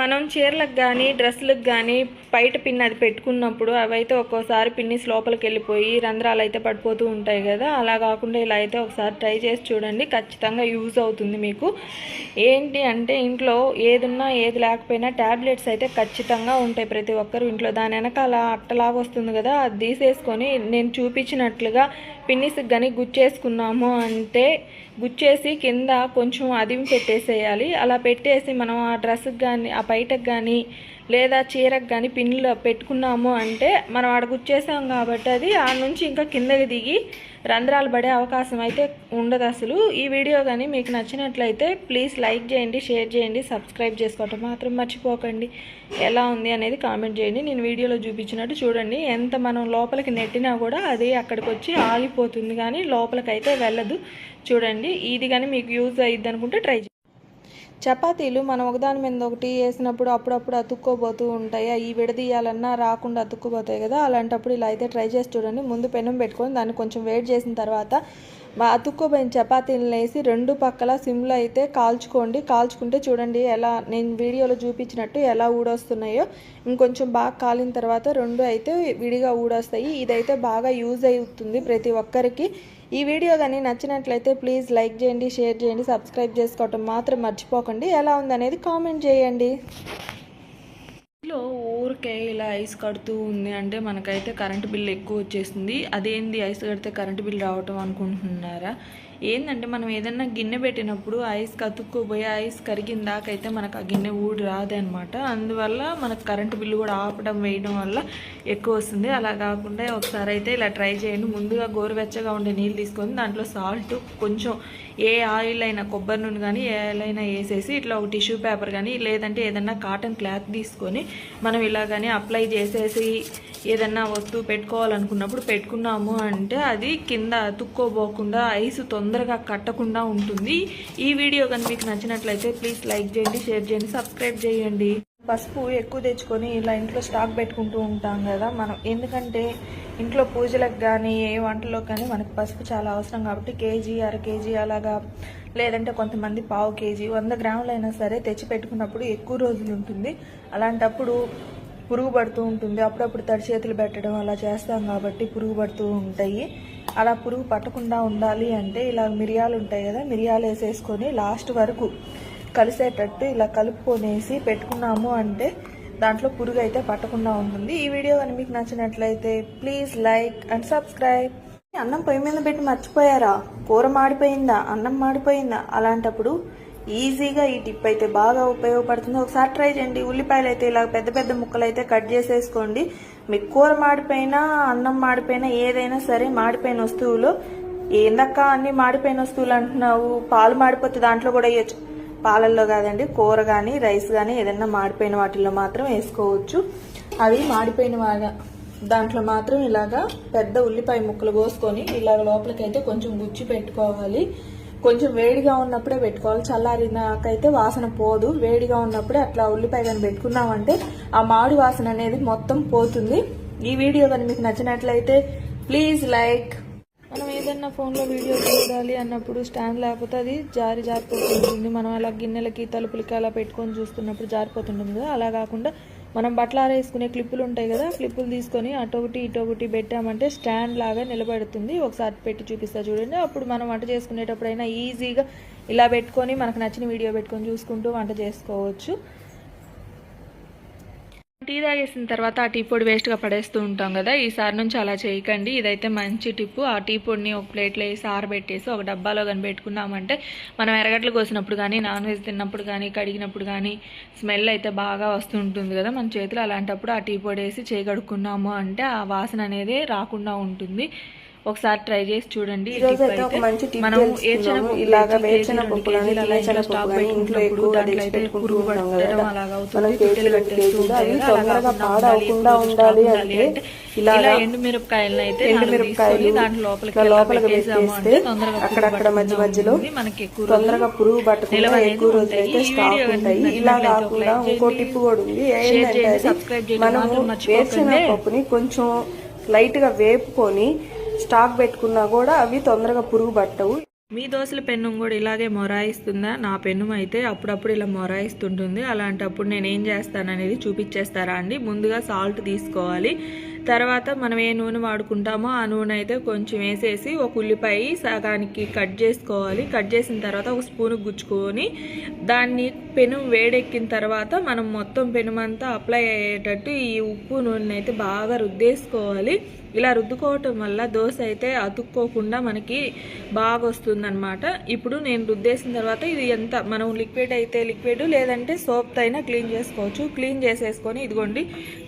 మనం చీరలకు కానీ డ్రెస్సులకు కానీ బయట పిన్ అది పెట్టుకున్నప్పుడు అవైతే ఒక్కోసారి పిన్నిస్ లోపలికి వెళ్ళిపోయి రంధ్రాలు అయితే పడిపోతూ ఉంటాయి కదా. అలా కాకుండా ఇలా అయితే ఒకసారి ట్రై చేసి చూడండి. ఖచ్చితంగా యూజ్ అవుతుంది మీకు. ఏంటి అంటే ఇంట్లో ఏదున్నా ఏది లేకపోయినా ట్యాబ్లెట్స్ అయితే ఖచ్చితంగా ఉంటాయి ప్రతి ఒక్కరు ఇంట్లో. దాని వెనకాల అట్టలాగా వస్తుంది కదా. అది తీసేసుకొని నేను చూపించినట్లుగా పిన్నిస్కి కానీ గుచ్చేసుకున్నాము అంటే గుచ్చేసి కింద కొంచెం అదిమి పెట్టేసేయాలి. అలా పెట్టేసి మనం ఆ డ్రెస్కి కానీ ఆ బయటకు కానీ లేదా చీరకు కానీ పిన్నులు పెట్టుకున్నాము అంటే మనం ఆడ గుచ్చేసాం కాబట్టి అది ఆడ నుంచి ఇంకా కిందకి దిగి రంధ్రాలు పడే అవకాశం అయితే ఉండదు అసలు. ఈ వీడియో కానీ మీకు నచ్చినట్లయితే ప్లీజ్ లైక్ చేయండి షేర్ చేయండి సబ్స్క్రైబ్ చేసుకోవటం మాత్రం మర్చిపోకండి. ఎలా ఉంది అనేది కామెంట్ చేయండి. నేను వీడియోలో చూపించినట్టు చూడండి. ఎంత మనం లోపలికి నెట్టినా కూడా అది అక్కడికి వచ్చి ఆగిపోతుంది కానీ లోపలికి అయితే వెళ్ళదు. చూడండి. ఇది కానీ మీకు యూజ్ అయ్యిద్ది అనుకుంటే ట్రై చపాతీలు మనం ఒకదాని మీద ఒకటి వేసినప్పుడు అప్పుడప్పుడు అతుక్కోబోతూ ఉంటాయి. అవి విడదీయాలన్నా రాకుండా అతుక్కుపోతాయి కదా. అలాంటప్పుడు ఇలా అయితే ట్రై చేసి చూడండి. ముందు పెనం పెట్టుకొని దాన్ని కొంచెం వేడి చేసిన తర్వాత మా అతుక్కోపోయిన చపాతీలను వేసి రెండు పక్కల సిమ్లో అయితే కాల్చుకోండి. కాల్చుకుంటే చూడండి ఎలా నేను వీడియోలో చూపించినట్టు ఎలా ఊడొస్తున్నాయో. ఇంకొంచెం బాగా కాలిన తర్వాత రెండు అయితే విడిగా ఊడొస్తాయి. ఇదైతే బాగా యూజ్ అవుతుంది ప్రతి ఒక్కరికి. ఈ వీడియో కానీ నచ్చినట్లయితే ప్లీజ్ లైక్ చేయండి షేర్ చేయండి సబ్స్క్రైబ్ చేసుకోవటం మాత్రం మర్చిపోకండి. ఎలా ఉందనేది కామెంట్ చేయండి. ఊరికే ఇలా ఐస్ కడుతూ ఉంది అంటే మనకైతే కరెంటు బిల్ ఎక్కువ వచ్చేస్తుంది అదేంది ఐస్ కడితే కరెంటు బిల్ రావటం అనుకుంటున్నారా? ఏంటంటే మనం ఏదన్నా గిన్నె పెట్టినప్పుడు ఐస్ కతుక్కుపోయి ఐస్ కరిగిన దాకైతే మనకు ఆ గిన్నె ఊడి రాదనమాట. అందువల్ల మనకు కరెంటు బిల్లు కూడా ఆపడం వేయడం వల్ల ఎక్కువ వస్తుంది. అలా కాకుండా ఒకసారి అయితే ఇలా ట్రై చేయండి. ముందుగా గోరువెచ్చగా ఉండే నీళ్ళు తీసుకొని దాంట్లో సాల్ట్ కొంచెం ఏ ఆయిల్ అయినా కొబ్బరి నూనె కానీ ఏ ఆయిల్ అయినా వేసేసి ఇట్లా ఒక టిష్యూ పేపర్ కానీ లేదంటే ఏదన్నా కాటన్ క్లాత్ తీసుకొని మనం ఇలా కానీ అప్లై చేసేసి ఏదన్నా వస్తువు పెట్టుకోవాలనుకున్నప్పుడు పెట్టుకున్నాము అంటే అది కింద తుక్కోబోకుండా ఐస్ తొందరగా కట్టకుండా ఉంటుంది. ఈ వీడియో కానీ మీకు నచ్చినట్లయితే ప్లీజ్ లైక్ చేయండి షేర్ చేయండి సబ్స్క్రైబ్ చేయండి. పసుపు ఎక్కువ తెచ్చుకొని ఇలా ఇంట్లో స్టాక్ పెట్టుకుంటూ ఉంటాం కదా. మనం ఎందుకంటే ఇంట్లో పూజలకు కానీ ఏ వంటలో కానీ మనకు పసుపు చాలా అవసరం కాబట్టి కేజీ అర కేజీ అలాగా లేదంటే కొంతమంది పావు కేజీ వంద గ్రాములైనా సరే తెచ్చి పెట్టుకున్నప్పుడు ఎక్కువ రోజులు ఉంటుంది. అలాంటప్పుడు పురుగు పడుతూ ఉంటుంది. అప్పుడప్పుడు తడి చేతులు పెట్టడం అలా చేస్తాం కాబట్టి పురుగు పడుతూ ఉంటాయి. అలా పురుగు పట్టకుండా ఉండాలి అంటే ఇలా మిరియాలు ఉంటాయి కదా మిరియాలు వేసేసుకొని లాస్ట్ వరకు కలిసేటట్టు ఇలా కలుపుకొనేసి పెట్టుకున్నాము అంటే దాంట్లో పురుగు అయితే పట్టకుండా ఉంటుంది. ఈ వీడియో కానీ మీకు నచ్చినట్లయితే ప్లీజ్ లైక్ అండ్ సబ్స్క్రైబ్. అన్నం పొయ్యి మీద పెట్టి మర్చిపోయారా? కూర మాడిపోయిందా? అన్నం మాడిపోయిందా? అలాంటప్పుడు ఈజీగా ఈ టిప్ అయితే బాగా ఉపయోగపడుతుంది. ఒకసారి ట్రై చేయండి. ఉల్లిపాయలు అయితే ఇలా పెద్ద పెద్ద ముక్కలు అయితే కట్ చేసేసుకోండి. మీకు కూర మాడిపోయినా అన్నం మాడిపోయినా ఏదైనా సరే మాడిపోయిన వస్తువులు. ఏందక్క అన్ని మాడిపోయిన వస్తువులు అంటున్నావు? పాలు మాడిపోతే దాంట్లో కూడా వేయచ్చు. పాలల్లో కాదండి కూర కానీ రైస్ కానీ ఏదైనా మాడిపోయిన వాటిల్లో మాత్రం వేసుకోవచ్చు. అవి మాడిపోయిన దాంట్లో మాత్రం ఇలాగా పెద్ద ఉల్లిపాయ ముక్కలు కోసుకొని ఇలాగ లోపలికైతే కొంచెం గుచ్చి పెట్టుకోవాలి. కొంచెం వేడిగా ఉన్నప్పుడే పెట్టుకోవాలి. చల్లారినాకైతే వాసన పోదు. వేడిగా ఉన్నప్పుడే అట్లా ఉల్లిపాయ కానీ పెట్టుకున్నామంటే ఆ మాడి వాసన అనేది మొత్తం పోతుంది. ఈ వీడియో కానీ మీకు నచ్చినట్లయితే ప్లీజ్ లైక్ మనం ఏదన్నా ఫోన్లో వీడియో చూడాలి అన్నప్పుడు స్టాండ్ లేకపోతే అది జారి జారిపోతుంటుంది. మనం అలా గిన్నెలకి తలుపులకి అలా పెట్టుకొని చూస్తున్నప్పుడు జారిపోతుంటుంది కదా. అలా కాకుండా మనం బట్టలు ఆరేసుకునే క్లిప్పులు ఉంటాయి కదా క్లిప్పులు తీసుకొని అటొకటి ఇటొకటి పెట్టామంటే స్టాండ్ లాగా నిలబడుతుంది. ఒకసారి పెట్టి చూపిస్తా చూడండి. అప్పుడు మనం వంట చేసుకునేటప్పుడైనా ఈజీగా ఇలా పెట్టుకొని మనకు నచ్చిన వీడియో పెట్టుకొని చూసుకుంటూ వంట చేసుకోవచ్చు. టీ తాగేసిన తర్వాత ఆ టీ పొడి వేస్ట్గా పడేస్తూ ఉంటాం కదా ఈసారి నుంచి అలా చేయకండి. ఇదైతే మంచి టిప్పు ఆ టీ పొడిని ఒక ప్లేట్లో వేసి ఆరబెట్టేసి ఒక డబ్బాలో కానీ పెట్టుకున్నామంటే మనం ఎరగట్లు కోసినప్పుడు కానీ నాన్ వెజ్ తిన్నప్పుడు కానీ కడిగినప్పుడు కానీ స్మెల్ అయితే బాగా వస్తుంటుంది కదా. మన చేతిలో అలాంటప్పుడు ఆ టీ పొడి వేసి చేయగడుక్కున్నాము అంటే ఆ వాసన అనేది రాకుండా ఉంటుంది. ఒకసారి ట్రై చేసి చూడండి మనం ఇలాగా కానీ స్టాక్ దాంట్లో తెచ్చి అయితే పురుగు పట్టడం. అలాగా అవుతుంది. పిట్టలు అవి తొందరగా పాడవకుండా ఉండాలి, అంటే ఇలా అయితే దాంట్లో లోపలికి లోపలికి పెట్టేస్తే అక్కడక్కడ మధ్య మధ్యలో. మనకి తొందరగా పురుగు పట్టకుండా ఎక్కువ రోజులు. అయితే స్టాక్ ఉంటాయి ఇలా కాకుండా ఇంకో టిప్ కూడా ఉంది ఏంటంటే మనము. వేరుశనగ పప్పుని కొంచెం లైట్గా వేపుకొని స్టాక్ పెట్టుకున్నా కూడా అవి తొందరగా పురుగు పట్టవు. మీ దోశల పెన్ను కూడా ఇలాగే మొరాయిస్తుందా? నా పెన్ను అయితే అప్పుడప్పుడు ఇలా మొరాయిస్తుంటుంది. అలాంటప్పుడు నేను ఏం చేస్తాననేది చూపించేస్తారా అండి? ముందుగా సాల్ట్ తీసుకోవాలి. తర్వాత మనం ఏ నూనె వాడుకుంటామో ఆ నూనె అయితే కొంచెం వేసేసి ఒక ఉల్లిపాయ సగానికి కట్ చేసుకోవాలి. కట్ చేసిన తర్వాత ఒక స్పూన్ గుచ్చుకొని దాన్ని పెను వేడెక్కిన తర్వాత మనం మొత్తం పెనుమంతా అప్లై అయ్యేటట్టు ఈ ఉప్పు నూనె అయితే బాగా రుద్దేసుకోవాలి. ఇలా రుద్దుకోవటం వల్ల దోశ అయితే అతుక్కోకుండా మనకి బాగా వస్తుందన్నమాట ఇప్పుడు నేను రుద్దేసిన తర్వాత ఇది ఎంత మనం లిక్విడ్ అయితే లిక్విడ్ లేదంటే సోప్తో అయినా క్లీన్ చేసుకోవచ్చు. క్లీన్ చేసేసుకొని ఇదిగోండి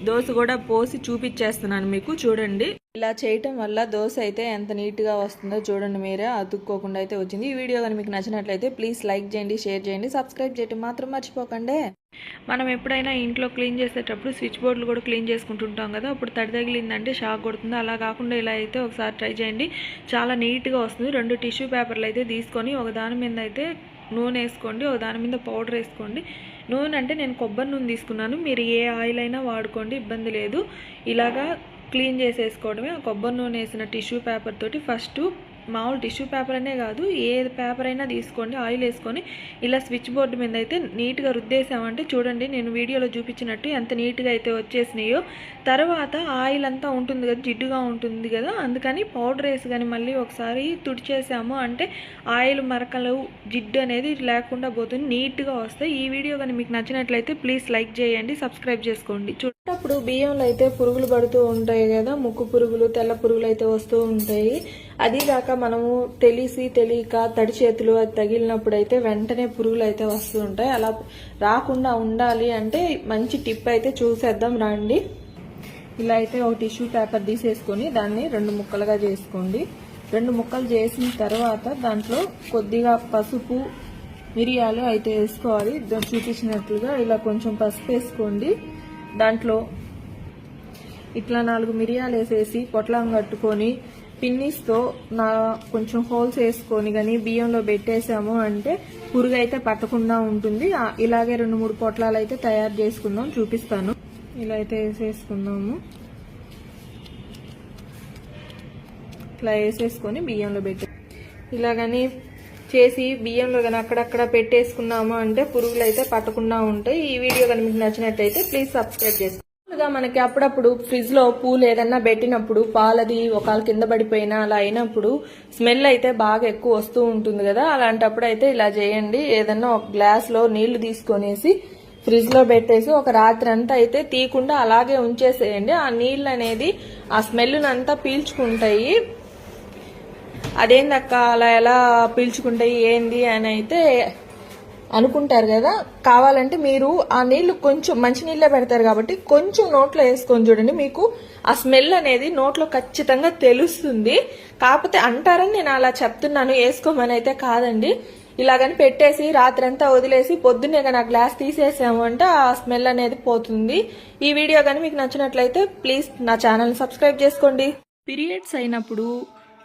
దోశ కూడా పోసి చూపించేస్తున్నాను మీకు చూడండి. ఇలా చేయటం వల్ల దోశ అయితే ఎంత నీట్గా వస్తుందో చూడండి మీరే అతుక్కోకుండా అయితే వచ్చింది. ఈ వీడియో కానీ మీకు నచ్చినట్లయితే ప్లీజ్ లైక్ చేయండి షేర్ చేయండి సబ్స్క్రైబ్ చేయటం మాత్రం మర్చిపోకండి. మనం ఎప్పుడైనా ఇంట్లో క్లీన్ చేసేటప్పుడు స్విచ్ బోర్డులు కూడా క్లీన్ చేసుకుంటుంటాం కదా అప్పుడు తడి తగిలిందంటే షాక్ కొడుతుంది. అలా కాకుండా ఇలా అయితే ఒకసారి ట్రై చేయండి. చాలా నీట్గా వస్తుంది. రెండు టిష్యూ పేపర్లు అయితే తీసుకొని ఒక దాని మీద అయితే నూనె వేసుకోండి ఒక దాని మీద పౌడర్ వేసుకోండి. నూనె అంటే నేను కొబ్బరి నూనె తీసుకున్నాను. మీరు ఏ ఆయిల్ అయినా వాడుకోండి ఇబ్బంది లేదు. ఇలాగా క్లీన్ చేసేసుకోవడమే. కొబ్బరి నూనె వేసిన టిష్యూ పేపర్ తోటి ఫస్ట్ మామూలు టిష్యూ పేపర్ అనే కాదు ఏ పేపర్ అయినా తీసుకోండి ఆయిల్ వేసుకొని ఇలా స్విచ్ బోర్డు మీద అయితే నీట్గా రుద్దేసామంటే చూడండి నేను వీడియోలో చూపించినట్టు ఎంత నీట్గా అయితే వచ్చేసినాయో. తర్వాత ఆయిల్ అంతా ఉంటుంది కదా జిడ్డుగా ఉంటుంది కదా అందుకని పౌడర్ వేసి కానీ మళ్ళీ ఒకసారి తుడిచేసాము అంటే ఆయిల్ మరకలు జిడ్డు అనేది లేకుండా పోతుంది నీట్గా వస్తాయి. ఈ వీడియో కానీ మీకు నచ్చినట్లయితే ప్లీజ్ లైక్ చేయండి సబ్స్క్రైబ్ చేసుకోండి. చూడప్పుడు బియ్యంలో అయితే పురుగులు పడుతూ ఉంటాయి కదా ముక్కు పురుగులు తెల్ల పురుగులు అయితే వస్తూ ఉంటాయి. అది కాక మనము తెలిసి తెలియక తడి చేతులు అది తగిలినప్పుడు అయితే వెంటనే పురుగులు అయితే వస్తూ ఉంటాయి. అలా రాకుండా ఉండాలి అంటే మంచి టిప్ అయితే చూసేద్దాం రండి. ఇలా అయితే ఒక టిష్యూ పేపర్ తీసేసుకొని దాన్ని రెండు ముక్కలుగా చేసుకోండి. రెండు ముక్కలు చేసిన తర్వాత దాంట్లో కొద్దిగా పసుపు మిరియాలు అయితే వేసుకోవాలి. చూపించినట్లుగా ఇలా కొంచెం పసుపు వేసుకోండి. దాంట్లో ఇట్లా నాలుగు మిరియాలు వేసేసి పొట్లం కట్టుకొని పిన్నిస్తో నా కొంచెం హోల్స్ వేసుకొని కానీ బియ్యంలో పెట్టేసాము అంటే పురుగు అయితే పట్టకుండా ఉంటుంది. ఇలాగే రెండు మూడు పొట్లాలు అయితే తయారు చేసుకుందాం చూపిస్తాను. ఇలా అయితే వేసేసుకుందాము. ఇట్లా వేసేసుకొని బియ్యంలో పెట్టే ఇలాగని చేసి బియ్యంలో కానీ అక్కడక్కడ పెట్టేసుకున్నాము అంటే పురుగులు అయితే పట్టకుండా ఉంటాయి. ఈ వీడియో కానీ మీకు నచ్చినట్టయితే ప్లీజ్ సబ్స్క్రైబ్ చేసుకోండి. గా మనకి అప్పుడప్పుడు ఫ్రిడ్జ్లో పూలు ఏదన్నా పెట్టినప్పుడు పాలది ఒకళ్ళ కింద పడిపోయినా అలా అయినప్పుడు స్మెల్ అయితే బాగా ఎక్కువ వస్తూ ఉంటుంది కదా. అలాంటప్పుడు అయితే ఇలా చేయండి. ఏదన్నా ఒక గ్లాస్లో నీళ్ళు తీసుకొనేసి ఫ్రిడ్జ్లో పెట్టేసి ఒక రాత్రి అంతా అయితే తీయకుండా అలాగే ఉంచేసేయండి. ఆ నీళ్ళు అనేది ఆ స్మెల్నంతా పీల్చుకుంటాయి. అదేందక్క అలా ఎలా పీల్చుకుంటాయి ఏంది అని అయితే అనుకుంటారు కదా కావాలంటే మీరు ఆ నీళ్ళు కొంచెం మంచి నీళ్ళే పెడతారు కాబట్టి కొంచెం నోట్లో వేసుకొని చూడండి మీకు ఆ స్మెల్ అనేది నోట్లో ఖచ్చితంగా తెలుస్తుంది. కాకపోతే అంటారని నేను అలా చెప్తున్నాను వేసుకోమని అయితే కాదండి. ఇలాగని పెట్టేసి రాత్రంతా వదిలేసి పొద్దున్నే కానీ ఆ గ్లాస్ తీసేసాము అంటే ఆ స్మెల్ అనేది పోతుంది. ఈ వీడియో కానీ మీకు నచ్చినట్లయితే ప్లీజ్ నా ఛానల్ సబ్స్క్రైబ్ చేసుకోండి. పీరియడ్స్ అయినప్పుడు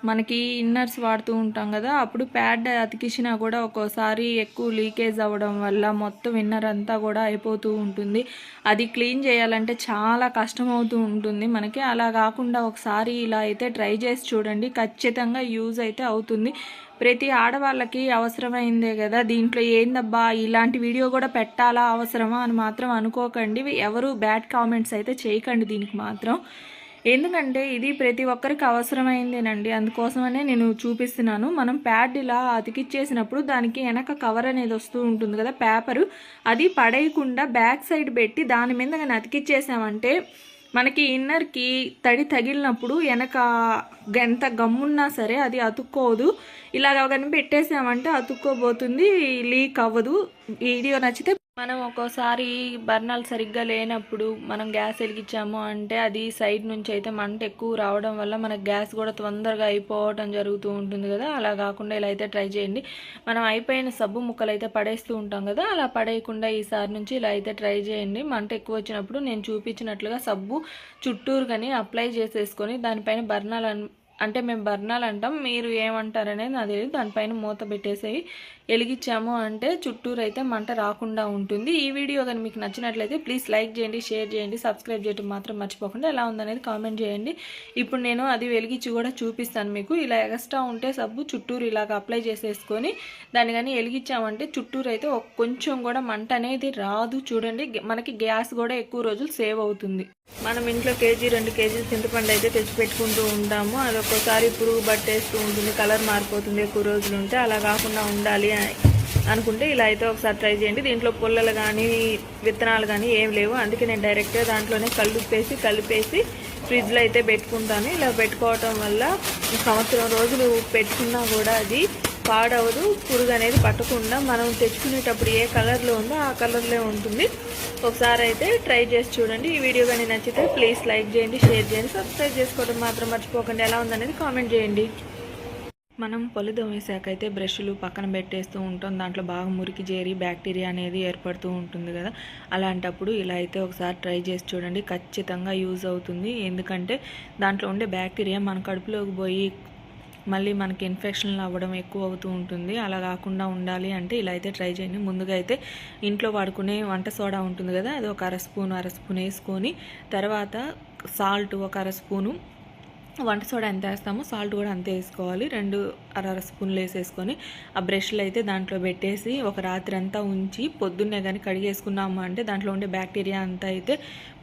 మనకి ఇన్నర్స్ వాడుతూ ఉంటాం కదా అప్పుడు ప్యాడ్ అతికించినా కూడా ఒక్కోసారి ఎక్కువ లీకేజ్ అవ్వడం వల్ల మొత్తం ఇన్నర్ అంతా కూడా అయిపోతూ ఉంటుంది. అది క్లీన్ చేయాలంటే చాలా కష్టం అవుతూ ఉంటుంది. మనకి అలా కాకుండా ఒకసారి ఇలా అయితే ట్రై చేసి చూడండి ఖచ్చితంగా యూజ్ అయితే అవుతుంది. ప్రతి ఆడవాళ్ళకి అవసరమైందే కదా దీంట్లో ఏందబ్బా ఇలాంటి వీడియో కూడా పెట్టాలా అవసరమా అని మాత్రం అనుకోకండి. ఎవరు బ్యాడ్ కామెంట్స్ అయితే చేయకండి దీనికి మాత్రం. ఎందుకంటే ఇది ప్రతి ఒక్కరికి అవసరమైందేనండి. అందుకోసమనే నేను చూపిస్తున్నాను. మనం ప్యాడ్ ఇలా అతికిచ్చేసినప్పుడు దానికి వెనక కవర్ అనేది వస్తూ ఉంటుంది కదా పేపరు. అది పడేయకుండా బ్యాక్ సైడ్ పెట్టి దాని మీద కానీ అతికిచ్చేసామంటే మనకి ఇన్నర్కి తడి తగిలినప్పుడు వెనక ఎంత గమ్మున్నా సరే అది అతుక్కోదు. ఇలాగ కానీ పెట్టేసామంటే అతుక్కోబోతుంది లీక్ అవ్వదు. వీడియో నచ్చితే మనం ఒక్కోసారి బర్నాలు సరిగ్గా లేనప్పుడు మనం గ్యాస్ వెలిగించాము అంటే అది సైడ్ నుంచి అయితే మంట ఎక్కువ రావడం వల్ల మనకు గ్యాస్ కూడా తొందరగా అయిపోవడం జరుగుతూ ఉంటుంది కదా. అలా కాకుండా ఇలా అయితే ట్రై చేయండి. మనం అయిపోయిన సబ్బు ముక్కలు అయితే పడేస్తూ ఉంటాం కదా. అలా పడేయకుండా ఈసారి నుంచి ఇలా అయితే ట్రై చేయండి. మంట ఎక్కువ వచ్చినప్పుడు నేను చూపించినట్లుగా సబ్బు చుట్టూరు కానీ అప్లై చేసేసుకొని దానిపైన బర్నాలు అంటే మేము బర్నాలు అంటాం. మీరు ఏమంటారనేది నాకు తెలియదు దానిపైన మూత పెట్టేసేవి వెలిగించాము అంటే చుట్టూరు అయితే మంట రాకుండా ఉంటుంది. ఈ వీడియో కానీ మీకు నచ్చినట్లయితే ప్లీజ్ లైక్ చేయండి షేర్ చేయండి సబ్స్క్రైబ్ చేయడం మాత్రం మర్చిపోకుండా ఎలా ఉందనేది కామెంట్ చేయండి. ఇప్పుడు నేను అది వెలిగించి కూడా చూపిస్తాను మీకు. ఇలా ఎక్స్ట్రా ఉంటే సబ్బు చుట్టూరు ఇలాగ అప్లై చేసేసుకొని దాన్ని కానీ వెలిగించామంటే చుట్టూరు అయితే కొంచెం కూడా మంట అనేది రాదు. చూడండి మనకి గ్యాస్ కూడా ఎక్కువ రోజులు సేవ్ అవుతుంది. మనం ఇంట్లో కేజీ రెండు కేజీలు చింతపండు అయితే తెచ్చి పెట్టుకుంటూ ఉంటాము. అది ఒక్కోసారి పురుగు పట్టేస్తూ ఉంటుంది కలర్ మారిపోతుంది ఎక్కువ రోజులు ఉంటే అలా కాకుండా ఉండాలి అని అనుకుంటే ఇలా అయితే ఒకసారి ట్రై చేయండి. దీంట్లో పుల్లలు కానీ విత్తనాలు కానీ ఏం లేవు. అందుకే నేను డైరెక్ట్గా దాంట్లోనే కలుపేసి కలిపేసి ఫ్రిడ్జ్లో అయితే పెట్టుకుంటాను. ఇలా పెట్టుకోవటం వల్ల సంవత్సరం రోజులు పెట్టుకున్నా కూడా అది పాడవదు పురుగు అనేది పట్టకుండా మనం తెచ్చుకునేటప్పుడు ఏ కలర్లో ఉందో ఆ కలర్లో ఉంటుంది. ఒకసారి అయితే ట్రై చేసి చూడండి. ఈ వీడియో కానీ నచ్చితే ప్లీజ్ లైక్ చేయండి షేర్ చేయండి సబ్స్క్రైబ్ చేసుకోవడం మాత్రం మర్చిపోకండి. ఎలా ఉందనేది కామెంట్ చేయండి. మనం పొలి దోమేశాక అయితే బ్రష్లు పక్కన పెట్టేస్తూ ఉంటాం. దాంట్లో బాగా మురికి చేరి బ్యాక్టీరియా అనేది ఏర్పడుతూ ఉంటుంది కదా. అలాంటప్పుడు ఇలా అయితే ఒకసారి ట్రై చేసి చూడండి. ఖచ్చితంగా యూజ్ అవుతుంది. ఎందుకంటే దాంట్లో ఉండే బ్యాక్టీరియా మన కడుపులోకి పోయి మళ్ళీ మనకి ఇన్ఫెక్షన్లు అవ్వడం ఎక్కువ అవుతూ ఉంటుంది. అలా కాకుండా ఉండాలి అంటే ఇలా అయితే ట్రై చేయండి. ముందుగా అయితే ఇంట్లో వాడుకునే వంట సోడా ఉంటుంది కదా అది ఒక అర స్పూన్ అర స్పూన్ వేసుకొని తర్వాత సాల్ట్ ఒక అర స్పూను వంట సోడా ఎంత వేస్తామో సాల్ట్ కూడా అంతే వేసుకోవాలి. రెండు అర స్పూన్లు వేసేసుకొని ఆ బ్రష్లు అయితే దాంట్లో పెట్టేసి ఒక రాత్రి అంతా ఉంచి పొద్దున్నే కానీ కడిగేసుకున్నాము అంటే దాంట్లో ఉండే బ్యాక్టీరియా అంతా అయితే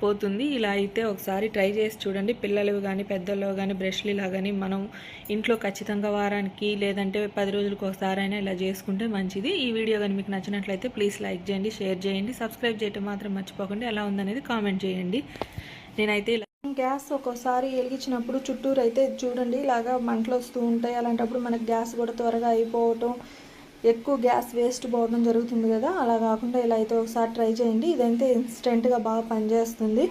పోతుంది. ఇలా అయితే ఒకసారి ట్రై చేసి చూడండి. పిల్లలు కానీ పెద్దలు కానీ బ్రష్లు ఇలా కానీ మనం ఇంట్లో ఖచ్చితంగా వారానికి లేదంటే పది రోజులకు ఒకసారి అయినా ఇలా చేసుకుంటే మంచిది. ఈ వీడియో కానీ మీకు నచ్చినట్లయితే ప్లీజ్ లైక్ చేయండి షేర్ చేయండి. సబ్స్క్రైబ్ చేయటం మాత్రం మర్చిపోకండి. ఎలా ఉందనేది కామెంట్ చేయండి. నేనైతే ఇలా గ్యాస్ ఒక్కోసారి వెలిగించినప్పుడు చుట్టూరు అయితే చూడండి ఇలాగా మంటలు వస్తూ ఉంటాయి. అలాంటప్పుడు మనకి గ్యాస్ కూడా త్వరగా అయిపోవటం ఎక్కువ గ్యాస్ వేస్ట్ పోవడం జరుగుతుంది కదా. అలా కాకుండా ఇలా అయితే ఒకసారి ట్రై చేయండి. ఇదైతే ఇన్స్టెంట్గా బాగా పనిచేస్తుంది.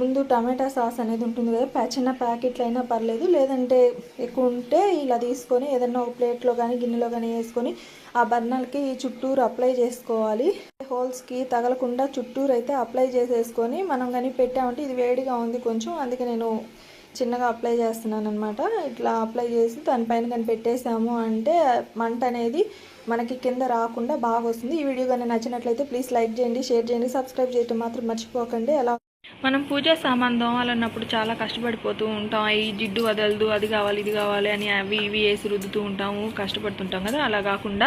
ముందు టమాటా సాస్ అనేది ఉంటుంది కదా చిన్న ప్యాకెట్లు అయినా పర్లేదు. లేదంటే ఎక్కువ ఉంటే ఇలా తీసుకొని ఏదైనా ఒక ప్లేట్లో కానీ గిన్నెలో కానీ వేసుకొని ఆ బర్నర్కి చుట్టూరు అప్లై చేసుకోవాలి. హోల్స్కి తగలకుండా చుట్టూరు అయితే అప్లై చేసేసుకొని మనం కానీ పెట్టామంటే ఇది వేడిగా ఉంది కొంచెం అందుకే నేను చిన్నగా అప్లై చేస్తున్నాను అనమాట ఇట్లా అప్లై చేసి దానిపైన కానీ పెట్టేసాము అంటే మంట అనేది మనకి కింద రాకుండా బాగా వస్తుంది ఈ వీడియో కానీ నచ్చినట్లయితే ప్లీజ్ లైక్ చేయండి షేర్ చేయండి సబ్స్క్రైబ్ చేయటం మాత్రం మర్చిపోకండి. అలా మనం పూజా సామాన్ దోమాలన్నప్పుడు చాలా కష్టపడిపోతూ ఉంటాం. ఈ జిడ్డు వదలదు అది కావాలి ఇది కావాలి అని అవి ఇవి వేసి రుద్దుతూ ఉంటాము కష్టపడుతుంటాం కదా. అలా కాకుండా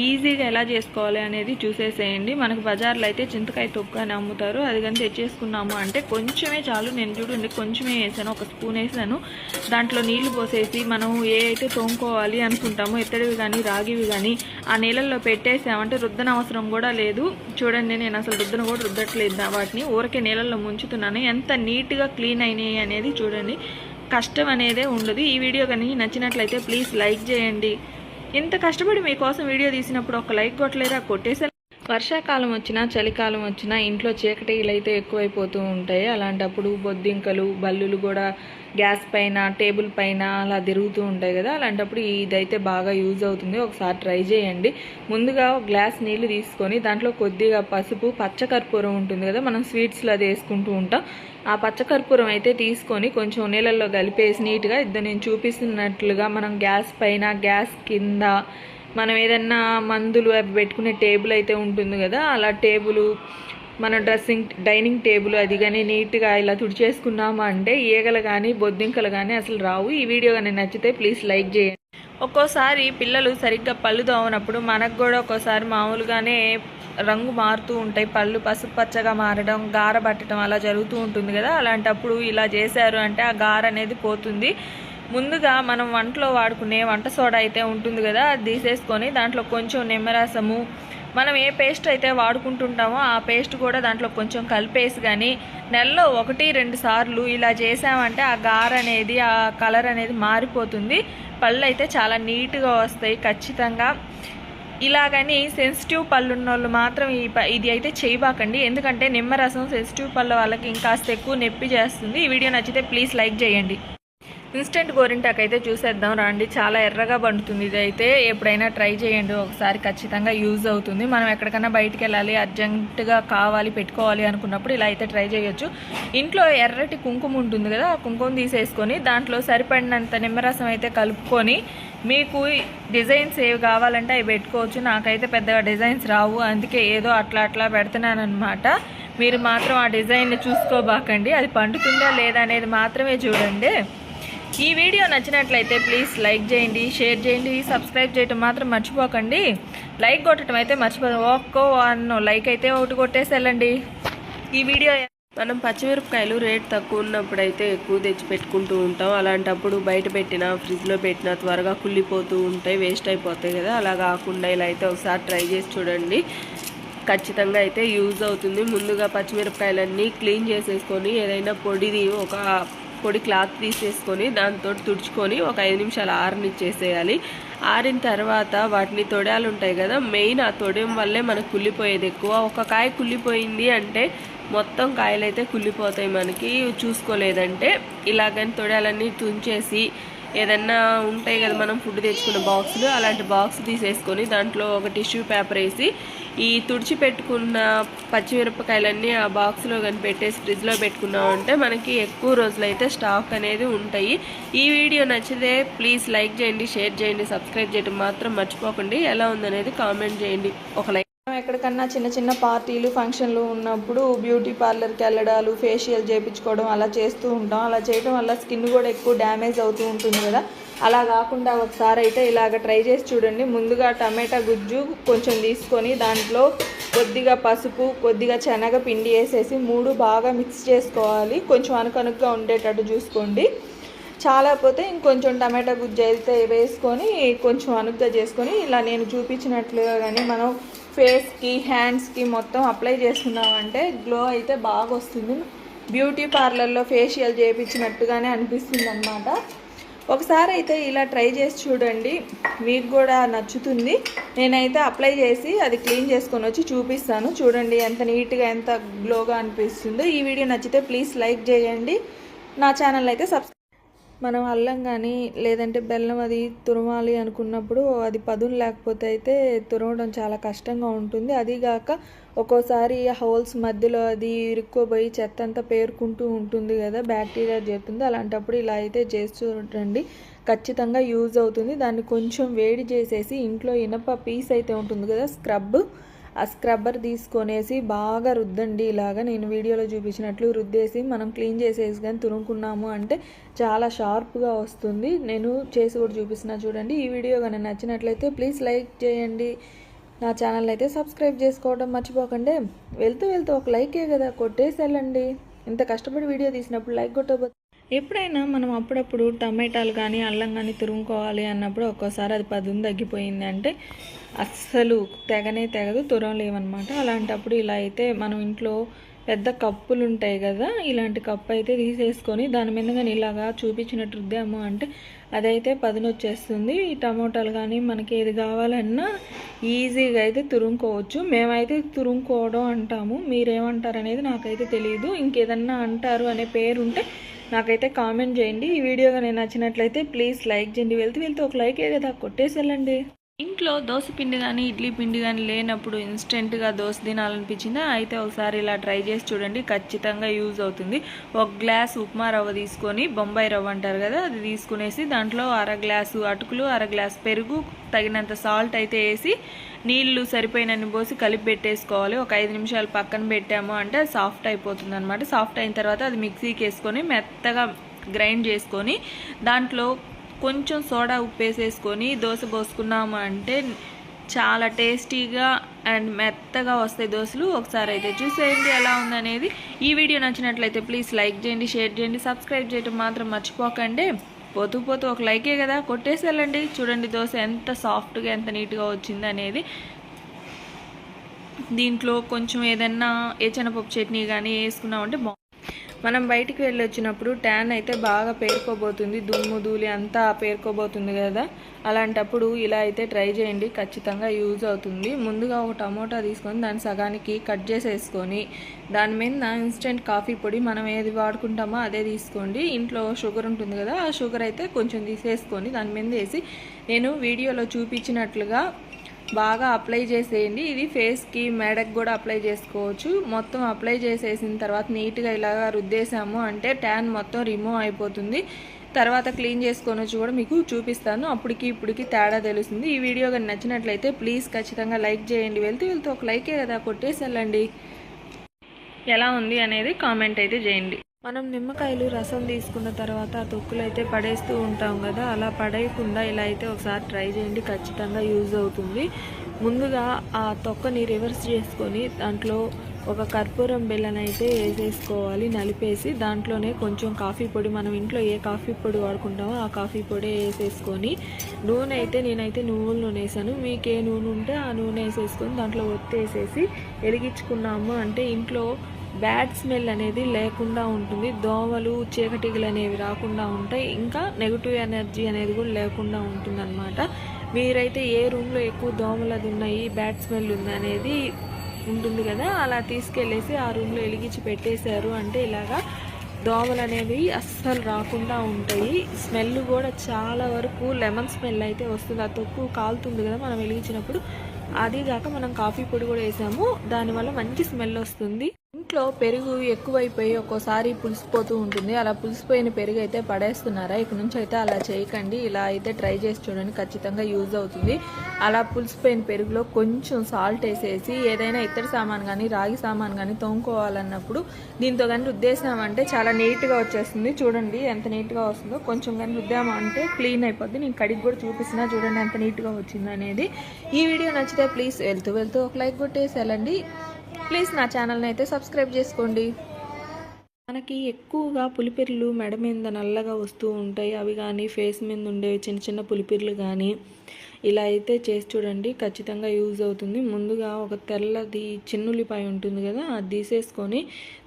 ఈజీగా ఎలా చేసుకోవాలి అనేది చూసేసేయండి. మనకు బజార్లో అయితే చింతకాయ తొక్కు అని అమ్ముతారు. అది కానీ తెచ్చేసుకున్నాము అంటే కొంచెమే చాలు. నేను చూడండి కొంచెమే వేసాను. ఒక స్పూన్ వేసాను. దాంట్లో నీళ్ళు పోసేసి మనం ఏ అయితే తోముకోవాలి అనుకుంటామో ఇత్తడివి కానీ రాగివి కానీ ఆ నీళ్ళల్లో పెట్టేసామంటే రుద్దన అవసరం కూడా లేదు. చూడండి నేను అసలు రుద్దన కూడా రుద్దట్లేదు. వాటిని ఊరికే నీళ్ళల్లో ఉంచుతున్నాను. ఎంత నీట్గా క్లీన్ అయినాయి అనేది చూడండి. కష్టం అనేదే ఉండదు. ఈ వీడియో కానీ నచ్చినట్లయితే ప్లీజ్ లైక్ చేయండి. ఇంత కష్టపడి మీకోసం వీడియో తీసినప్పుడు ఒక లైక్ కొట్టలేదా కొట్టేసే వర్షాకాలం వచ్చినా చలికాలం వచ్చినా ఇంట్లో చీకటీలు అయితే ఎక్కువైపోతూ ఉంటాయి. అలాంటప్పుడు బొద్దింకలు బల్లులు కూడా గ్యాస్ పైన టేబుల్ పైన అలా తిరుగుతూ ఉంటాయి కదా. అలాంటప్పుడు ఇదైతే బాగా యూజ్ అవుతుంది. ఒకసారి ట్రై చేయండి. ముందుగా ఒక గ్లాస్ నీళ్ళు తీసుకొని దాంట్లో కొద్దిగా పసుపు పచ్చకర్పూరం ఉంటుంది కదా. మనం స్వీట్స్లో అది వేసుకుంటూ ఉంటాం. ఆ పచ్చకర్పూరం అయితే తీసుకొని కొంచెం నీళ్ళల్లో కలిపేసి నీట్గా ఇద్దరు నేను చూపిస్తున్నట్లుగా మనం గ్యాస్ పైన గ్యాస్ కింద మనం ఏదన్నా మందులు అవి పెట్టుకునే టేబుల్ అయితే ఉంటుంది కదా అలా టేబుల్ మన డ్రెస్సింగ్ డైనింగ్ టేబుల్ అది కానీ నీట్గా ఇలా తుడిచేసుకున్నామా అంటే ఈగలు కానీ బొద్దింకలు కానీ అసలు రావు. ఈ వీడియో కానీ నచ్చితే ప్లీజ్ లైక్ చేయండి. ఒక్కోసారి పిల్లలు సరిగ్గా పళ్ళు తోమనప్పుడు మనకు కూడా ఒక్కోసారి మామూలుగానే రంగు మారుతూ ఉంటాయి. పళ్ళు పసుపు పచ్చగా మారడం గార పట్టడం అలా జరుగుతూ ఉంటుంది కదా. అలాంటప్పుడు ఇలా చేశారు అంటే ఆ గార అనేది పోతుంది. ముందుగా మనం వంటలో వాడుకునే వంట సోడా అయితే ఉంటుంది కదా అది తీసేసుకొని దాంట్లో కొంచెం నిమ్మరసము మనం ఏ పేస్ట్ అయితే వాడుకుంటుంటామో ఆ పేస్ట్ కూడా దాంట్లో కొంచెం కలిపేసి కానీ నెలలో ఒకటి రెండు సార్లు ఇలా చేసామంటే ఆ గార అనేది ఆ కలర్ అనేది మారిపోతుంది. పళ్ళు అయితే చాలా నీట్గా వస్తాయి ఖచ్చితంగా. ఇలాగని సెన్సిటివ్ పళ్ళు ఉన్నోళ్ళు మాత్రం ఈ ఇది అయితే చేయబాకండి. ఎందుకంటే నిమ్మరసం సెన్సిటివ్ పళ్ళ వాళ్ళకి ఇంకాస్త ఎక్కువ నొప్పి చేస్తుంది. ఈ వీడియో నచ్చితే ప్లీజ్ లైక్ చేయండి. ఇన్స్టెంట్ గోరింటాకు అయితే చూసేద్దాం రండి. చాలా ఎర్రగా పండుతుంది ఇది అయితే ఎప్పుడైనా ట్రై చేయండి. ఒకసారి ఖచ్చితంగా యూజ్ అవుతుంది. మనం ఎక్కడికైనా బయటికి వెళ్ళాలి అర్జెంటుగా కావాలి పెట్టుకోవాలి అనుకున్నప్పుడు ఇలా అయితే ట్రై చేయొచ్చు. ఇంట్లో ఎర్రటి కుంకుమ ఉంటుంది కదా ఆ కుంకుమ తీసేసుకొని దాంట్లో సరిపడినంత నిమ్మరసం అయితే కలుపుకొని మీకు డిజైన్స్ ఏవి కావాలంటే అవి పెట్టుకోవచ్చు. నాకైతే పెద్దగా డిజైన్స్ రావు. అందుకే ఏదో అట్లా అట్లా పెడుతున్నాను మీరు మాత్రం ఆ డిజైన్ని చూసుకోబాకండి. అది పండుతుందా లేదా అనేది మాత్రమే చూడండి. ఈ వీడియో నచ్చినట్లయితే ప్లీజ్ లైక్ చేయండి షేర్ చేయండి సబ్స్క్రైబ్ చేయటం మాత్రం మర్చిపోకండి. లైక్ కొట్టడం అయితే మర్చిపో ఒక్కో వన్ లైక్ అయితే ఒకటి కొట్టేసి వెళ్ళండి ఈ వీడియో మనం పచ్చిమిరపకాయలు రేట్ తక్కువ ఉన్నప్పుడు అయితే ఎక్కువ తెచ్చి పెట్టుకుంటూ ఉంటాం. అలాంటప్పుడు బయట పెట్టినా ఫ్రిడ్జ్లో పెట్టినా త్వరగా కుళ్ళిపోతూ ఉంటాయి వేస్ట్ అయిపోతాయి కదా. అలా కాకుండా ఇలా అయితే ఒకసారి ట్రై చేసి చూడండి. ఖచ్చితంగా అయితే యూజ్ అవుతుంది. ముందుగా పచ్చిమిరపకాయలన్నీ క్లీన్ చేసేసుకొని ఏదైనా పొడిది ఒక పొడి క్లాత్ తీసేసుకొని దాంతో తుడుచుకొని ఒక ఐదు నిమిషాలు ఆరనిచ్చేసేయాలి ఆరిన తర్వాత వాటిని తొడాలు ఉంటాయి కదా మెయిన్ ఆ తొడయం వల్లే మనకు కుళ్ళిపోయేది ఎక్కువ. ఒక కాయ కుళ్ళిపోయింది అంటే మొత్తం కాయలు అయితే కుళ్ళిపోతాయి మనకి. చూసుకోలేదంటే ఇలాగని తొడాలన్నీ తుంచేసి ఏదన్నా ఉంటాయి కదా మనం ఫుడ్ తెచ్చుకున్న బాక్సులు అలాంటి బాక్స్ తీసేసుకొని దాంట్లో ఒక టిష్యూ పేపర్ వేసి ఈ తుడిచి పెట్టుకున్న పచ్చిమిరపకాయలన్నీ ఆ బాక్స్లో కానీ పెట్టేసి ఫ్రిడ్జ్లో పెట్టుకున్నామంటే మనకి ఎక్కువ రోజులు అయితే స్టాక్ అనేది ఉంటాయి. ఈ వీడియో నచ్చితే ప్లీజ్ లైక్ చేయండి షేర్ చేయండి సబ్స్క్రైబ్ చేయడం మాత్రం మర్చిపోకండి. ఎలా ఉందనేది కామెంట్ చేయండి. ఒక లైక్ ఎక్కడికన్నా చిన్న చిన్న పార్టీలు ఫంక్షన్లు ఉన్నప్పుడు బ్యూటీ పార్లర్కి వెళ్ళడాలు ఫేషియల్ చేయించుకోవడం అలా చేస్తూ ఉంటాం. అలా చేయడం వల్ల స్కిన్ కూడా ఎక్కువ డ్యామేజ్ అవుతూ ఉంటుంది కదా. అలా కాకుండా ఒకసారి అయితే ఇలాగ ట్రై చేసి చూడండి. ముందుగా టమాటా గుజ్జు కొంచెం తీసుకొని దాంట్లో కొద్దిగా పసుపు కొద్దిగా శనగ పిండి వేసేసి మూడు బాగా మిక్స్ చేసుకోవాలి. కొంచెం అనుకనుగ్గా ఉండేటట్టు చూసుకోండి. చాలా పోతే ఇంకొంచెం టమాటా గుజ్జు అయితే వేసుకొని కొంచెం అనుగ్గా చేసుకొని ఇలా నేను చూపించినట్లుగా కానీ మనం ఫేస్కి హ్యాండ్స్కి మొత్తం అప్లై చేసుకున్నామంటే గ్లో అయితే బాగా వస్తుంది. బ్యూటీ పార్లర్లో ఫేషియల్ చేయించినట్టుగానే అనిపిస్తుంది అనమాట ఒకసారి అయితే ఇలా ట్రై చేసి చూడండి. మీకు కూడా నచ్చుతుంది. నేనైతే అప్లై చేసి అది క్లీన్ చేసుకొని వచ్చి చూపిస్తాను. చూడండి ఎంత నీట్గా ఎంత గ్లోగా అనిపిస్తుందో. ఈ వీడియో నచ్చితే ప్లీజ్ లైక్ చేయండి. నా ఛానల్ అయితే సబ్స్క్రైబ్ మనం అల్లం కానీ లేదంటే బెల్లం అది తురమాలి అనుకున్నప్పుడు అది పదును లేకపోతే అయితే తురమడం చాలా కష్టంగా ఉంటుంది. అదిగాక ఒక్కోసారి హోల్స్ మధ్యలో అది ఇరుక్కోపోయి చెత్త అంతా పేరుకుంటూ ఉంటుంది కదా బ్యాక్టీరియా చేరుతుంది. అలాంటప్పుడు ఇలా అయితే చేస్తూ ఉండండి. ఖచ్చితంగా యూజ్ అవుతుంది. దాన్ని కొంచెం వేడి చేసేసి ఇంట్లో ఇనప పీస్ అయితే ఉంటుంది కదా స్క్రబ్. ఆ స్క్రబ్బర్ తీసుకొనేసి బాగా రుద్దండి ఇలాగా. నేను వీడియోలో చూపించినట్లు రుద్దేసి మనం క్లీన్ చేసేసి కానీ తురుముకున్నాము అంటే చాలా షార్ప్గా వస్తుంది. నేను చేసి కూడా చూపిస్తున్నా చూడండి. ఈ వీడియో కానీ నచ్చినట్లయితే ప్లీజ్ లైక్ చేయండి. నా ఛానల్ అయితే సబ్స్క్రైబ్ చేసుకోవడం మర్చిపోకండి. వెళ్తూ వెళ్తూ ఒక లైకే కదా కొట్టేసి వెళ్ళండి ఇంత కష్టపడి వీడియో తీసినప్పుడు లైక్ కొట్టబోతుంది ఎప్పుడైనా మనం అప్పుడప్పుడు టమాటాలు కానీ అల్లం కానీ తురుముకోవాలి అన్నప్పుడు ఒక్కోసారి అది పదును తగ్గిపోయింది అంటే అస్సలు తెగనే తెగదు తురవలేమన్నమాట అలాంటప్పుడు ఇలా అయితే మనం ఇంట్లో పెద్ద కప్పులు ఉంటాయి కదా ఇలాంటి కప్పు అయితే తీసేసుకొని దాని మీద కానీ ఇలాగా చూపించినట్టు రుద్దాము అంటే అదైతే పదునొచ్చేస్తుంది. ఈ టమోటాలు కానీ మనకి ఏది కావాలన్నా ఈజీగా అయితే తురుముకోవచ్చు. మేమైతే తురుముకోవడం అంటాము. మీరేమంటారు అనేది నాకైతే తెలియదు ఇంకేదన్నా అంటారు అనే పేరు ఉంటే నాకైతే కామెంట్ చేయండి. ఈ వీడియో కానీ నచ్చినట్లయితే ప్లీజ్ లైక్ చేయండి. వెళ్తూ వెళ్తూ ఒక లైక్ కదా కొట్టేసి వెళ్ళండి ఇంట్లో దోశ పిండి కానీ ఇడ్లీ పిండి కానీ లేనప్పుడు ఇన్స్టెంట్గా దోశ తినాలనిపించిందా? అయితే ఒకసారి ఇలా ట్రై చేసి చూడండి ఖచ్చితంగా యూజ్ అవుతుంది. ఒక గ్లాస్ ఉప్మా రవ్వ తీసుకొని బొంబాయి రవ్వ అంటారు కదా అది తీసుకునేసి దాంట్లో అర గ్లాసు అటుకులు అర గ్లాస్ పెరుగు తగినంత సాల్ట్ అయితే వేసి నీళ్ళు సరిపోయినన్ని పోసి కలిపి పెట్టేసుకోవాలి. ఒక ఐదు నిమిషాలు పక్కన పెట్టాము అంటే అది సాఫ్ట్ అయిపోతుంది అనమాట సాఫ్ట్ అయిన తర్వాత అది మిక్సీకి వేసుకొని మెత్తగా గ్రైండ్ చేసుకొని దాంట్లో కొంచెం సోడా ఉప్పు వేసేసుకొని దోశ పోసుకున్నాము అంటే చాలా టేస్టీగా అండ్ మెత్తగా వస్తాయి దోశలు. ఒకసారి అయితే చూసేయండి ఎలా ఉందనేది. ఈ వీడియో నచ్చినట్లయితే ప్లీజ్ లైక్ చేయండి షేర్ చేయండి సబ్స్క్రైబ్ చేయడం మాత్రం మర్చిపోకండి. పోతూ పోతూ ఒక లైకే కదా కొట్టేసి చూడండి దోశ ఎంత సాఫ్ట్గా ఎంత నీట్గా వచ్చింది అనేది దీంట్లో కొంచెం ఏదన్నా ఏ చెనపప్పు చట్నీ కానీ వేసుకున్నామంటే బాగుంటుంది మనం బయటికి వెళ్ళి వచ్చినప్పుడు ట్యాన్ అయితే బాగా పేరుకోబోతుంది. దుమ్ము ధూళి అంతా పేరుకోబోతుంది కదా. అలాంటప్పుడు ఇలా అయితే ట్రై చేయండి. ఖచ్చితంగా యూజ్ అవుతుంది. ముందుగా ఒక టమోటా తీసుకొని దాన్ని సగానికి కట్ చేసేసుకొని దాని మీద ఇన్స్టెంట్ కాఫీ పొడి మనం ఏది వాడుకుంటామో అదే తీసుకోండి. ఇంట్లో షుగర్ ఉంటుంది కదా ఆ షుగర్ అయితే కొంచెం తీసేసుకొని దాని మీద వేసి నేను వీడియోలో చూపించినట్లుగా బాగా అప్లై చేసేయండి. ఇది ఫేస్కి మెడకి కూడా అప్లై చేసుకోవచ్చు. మొత్తం అప్లై చేసేసిన తర్వాత నీట్గా ఇలాగా రుద్దేశాము అంటే ట్యాన్ మొత్తం రిమూవ్ అయిపోతుంది. తర్వాత క్లీన్ చేసుకొని వచ్చి కూడా మీకు చూపిస్తాను. అప్పటికి ఇప్పటికి తేడా తెలుస్తుంది. ఈ వీడియో కానీ నచ్చినట్లయితే ప్లీజ్ ఖచ్చితంగా లైక్ చేయండి. వెళ్తూ వెళ్తూ ఒక లైకే కదా కొట్టేసి వెళ్ళండి ఎలా ఉంది అనేది కామెంట్ అయితే చేయండి. మనం నిమ్మకాయలు రసం తీసుకున్న తర్వాత ఆ తొక్కులు అయితే పడేస్తూ ఉంటాం కదా అలా పడేయకుండా ఇలా అయితే ఒకసారి ట్రై చేయండి ఖచ్చితంగా యూజ్ అవుతుంది. ముందుగా ఆ తొక్కని రివర్స్ చేసుకొని దాంట్లో ఒక కర్పూరం బెల్లని అయితే వేసేసుకోవాలి నలిపేసి దాంట్లోనే కొంచెం కాఫీ పొడి మనం ఇంట్లో ఏ కాఫీ పొడి వాడుకుంటామో ఆ కాఫీ పొడి వేసేసుకొని నూనె అయితే నేనైతే నువ్వుల నూనె వేసాను. మీకు ఏ నూనె ఉంటే ఆ నూనె వేసేసుకొని దాంట్లో ఒత్తేసేసి వెలిగించుకున్నాము. అంటే ఇంట్లో బ్యాడ్ స్మెల్ అనేది లేకుండా ఉంటుంది. దోమలు చీకటిగలు అనేవి రాకుండా ఉంటాయి. ఇంకా నెగిటివ్ ఎనర్జీ అనేది కూడా లేకుండా ఉంటుంది అనమాట మీరైతే ఏ రూమ్లో ఎక్కువ దోమలు అది ఉన్నాయి బ్యాడ్ స్మెల్ ఉంది అనేది ఉంటుంది కదా అలా తీసుకెళ్ళేసి ఆ రూమ్లో వెలిగించి పెట్టేశారు. అంటే ఇలాగా దోమలు అనేవి అస్సలు రాకుండా ఉంటాయి. స్మెల్ కూడా చాలా వరకు లెమన్ స్మెల్ అయితే వస్తుంది. ఆ తొక్కు కాలుతుంది కదా మనం వెలిగించినప్పుడు. అదే కాక మనం కాఫీ పొడి కూడా వేసాము. దానివల్ల మంచి స్మెల్ వస్తుంది. ఇంట్లో పెరుగు ఎక్కువైపోయి ఒక్కోసారి పులిసిపోతూ ఉంటుంది. అలా పులిసిపోయిన పెరుగు అయితే పడేస్తున్నారా? ఇక నుంచి అయితే అలా చేయకండి. ఇలా అయితే ట్రై చేసి చూడండి. ఖచ్చితంగా యూజ్ అవుతుంది. అలా పులిసిపోయిన పెరుగులో కొంచెం సాల్ట్ వేసేసి ఏదైనా ఇతర సామాన్ కానీ రాగి సామాన్ కానీ తోముకోవాలన్నప్పుడు దీంతో కానీ రుద్దేసామంటే చాలా నీట్గా వచ్చేస్తుంది. చూడండి ఎంత నీట్గా వస్తుందో. కొంచెం కానీ రుద్దామంటే క్లీన్ అయిపోద్ది. నేను కడిగి కూడా చూపిస్తున్నా. చూడండి ఎంత నీట్గా వచ్చింది అనేది ఈ వీడియో నచ్చితే ప్లీజ్ వెళ్తూ వెళ్తూ ఒక లైక్ కొట్టేసి వెళ్ళండి ప్లీజ్ నా ఛానల్ని అయితే సబ్స్క్రైబ్ చేసుకోండి. మనకి ఎక్కువగా పులిపిర్లు మెడ మీద నల్లగా వస్తూ ఉంటాయి. అవి కానీ ఫేస్ మీద ఉండేవి చిన్న చిన్న పులిపిర్లు కానీ ఇలా అయితే చేసి చూడండి ఖచ్చితంగా యూజ్ అవుతుంది. ముందుగా ఒక తెల్లది చిన్నుల్లిపాయ ఉంటుంది కదా అది తీసేసుకొని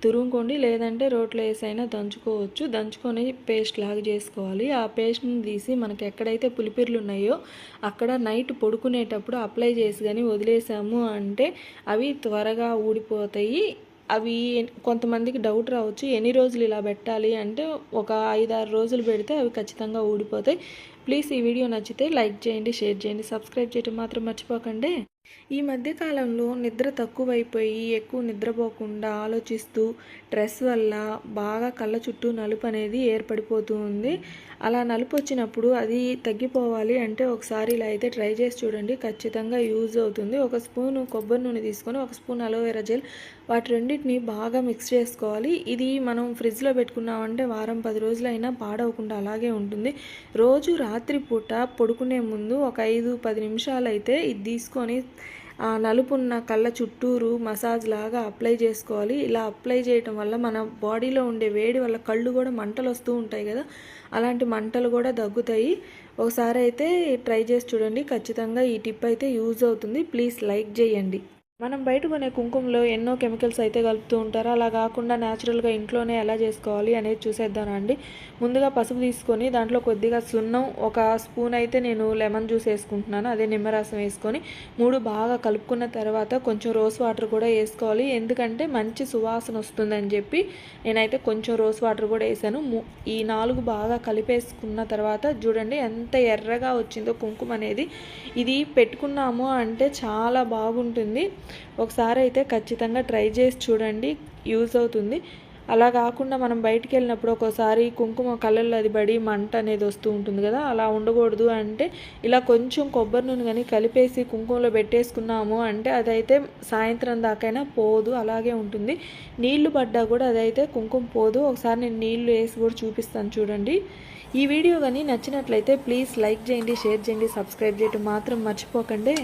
తురుముకోండి. లేదంటే రోట్లో వేసైనా దంచుకోవచ్చు. దంచుకొని పేస్ట్ లాగా చేసుకోవాలి. ఆ పేస్ట్ని తీసి మనకి ఎక్కడైతే పులిపిర్లు ఉన్నాయో అక్కడ నైట్ పడుకునేటప్పుడు అప్లై చేసి కానీ వదిలేసాము అంటే అవి త్వరగా ఊడిపోతాయి. అవి కొంతమందికి డౌట్ రావచ్చు. ఎన్ని రోజులు ఇలా పెట్టాలి అంటే ఒక ఐదారు రోజులు పెడితే అవి ఖచ్చితంగా ఊడిపోతాయి. ప్లీజ్ ఈ వీడియో నచ్చితే లైక్ చేయండి షేర్ చేయండి సబ్స్క్రైబ్ చేయడం మాత్రం మర్చిపోకండి. ఈ మధ్య కాలంలో నిద్ర తక్కువైపోయి ఎక్కువ నిద్రపోకుండా ఆలోచిస్తూ స్ట్రెస్ వల్ల బాగా కళ్ళ చుట్టూ నలుపు అనేది ఏర్పడిపోతూ ఉంది. అలా నలుపు వచ్చినప్పుడు అది తగ్గిపోవాలి అంటే ఒకసారి ఇలా అయితే ట్రై చేసి చూడండి. ఖచ్చితంగా యూజ్ అవుతుంది. ఒక స్పూను కొబ్బరి నూనె తీసుకొని ఒక స్పూన్ అలోవెరా జెల్ వాటి రెండింటిని బాగా మిక్స్ చేసుకోవాలి. ఇది మనం ఫ్రిడ్జ్లో పెట్టుకున్నామంటే వారం పది రోజులైనా పాడవకుండా అలాగే ఉంటుంది. రోజు రాత్రి పూట పడుకునే ముందు ఒక ఐదు పది నిమిషాలు అయితే ఇది తీసుకొని ఆ నలుపున్న కళ్ళ చుట్టూరు మసాజ్ లాగా అప్లై చేసుకోవాలి. ఇలా అప్లై చేయటం వల్ల మన బాడీలో ఉండే వేడి వల్ల కళ్ళు కూడా మంటలు వస్తూ ఉంటాయి కదా. అలాంటి మంటలు కూడా తగ్గుతాయి ఒకసారి అయితే ట్రై చేసి చూడండి. ఖచ్చితంగా ఈ టిప్ అయితే యూజ్ అవుతుంది. ప్లీజ్ లైక్ చేయండి. మనం బయట కొనే కుంకుమలో ఎన్నో కెమికల్స్ అయితే కలుపుతూ ఉంటారు. అలా కాకుండా న్యాచురల్గా ఇంట్లోనే ఎలా చేసుకోవాలి అనేది చూసేద్దానండి ముందుగా పసుపు తీసుకొని దాంట్లో కొద్దిగా సున్నం ఒక స్పూన్ అయితే నేను లెమన్ జ్యూస్ వేసుకుంటున్నాను. అదే నిమ్మరసం వేసుకొని మూడు బాగా కలుపుకున్న తర్వాత కొంచెం రోస్ వాటర్ కూడా వేసుకోవాలి. ఎందుకంటే మంచి సువాసన వస్తుందని చెప్పి నేనైతే కొంచెం రోస్ వాటర్ కూడా వేసాను. ఈ నాలుగు బాగా కలిపేసుకున్న తర్వాత చూడండి ఎంత ఎర్రగా వచ్చిందో కుంకుమ అనేది. ఇది పెట్టుకున్నాము అంటే చాలా బాగుంటుంది. ఒకసారి అయితే ఖచ్చితంగా ట్రై చేసి చూడండి యూజ్ అవుతుంది. అలా కాకుండా మనం బయటికి వెళ్ళినప్పుడు ఒక్కోసారి కుంకుమ కళ్ళల్లో అది పడి మంట అనేది వస్తూ ఉంటుంది కదా అలా ఉండకూడదు అంటే ఇలా కొంచెం కొబ్బరి నూనె కానీ కలిపేసి కుంకుమలో పెట్టేసుకున్నాము అంటే అదైతే సాయంత్రం దాకైనా పోదు అలాగే ఉంటుంది. నీళ్ళు పడ్డా కూడా అదైతే కుంకుమ పోదు. ఒకసారి నేను నీళ్ళు వేసి కూడా చూపిస్తాను చూడండి. ఈ వీడియో కానీ నచ్చినట్లయితే ప్లీజ్ లైక్ చేయండి షేర్ చేయండి సబ్స్క్రైబ్ చేయడం మాత్రం మర్చిపోకండి.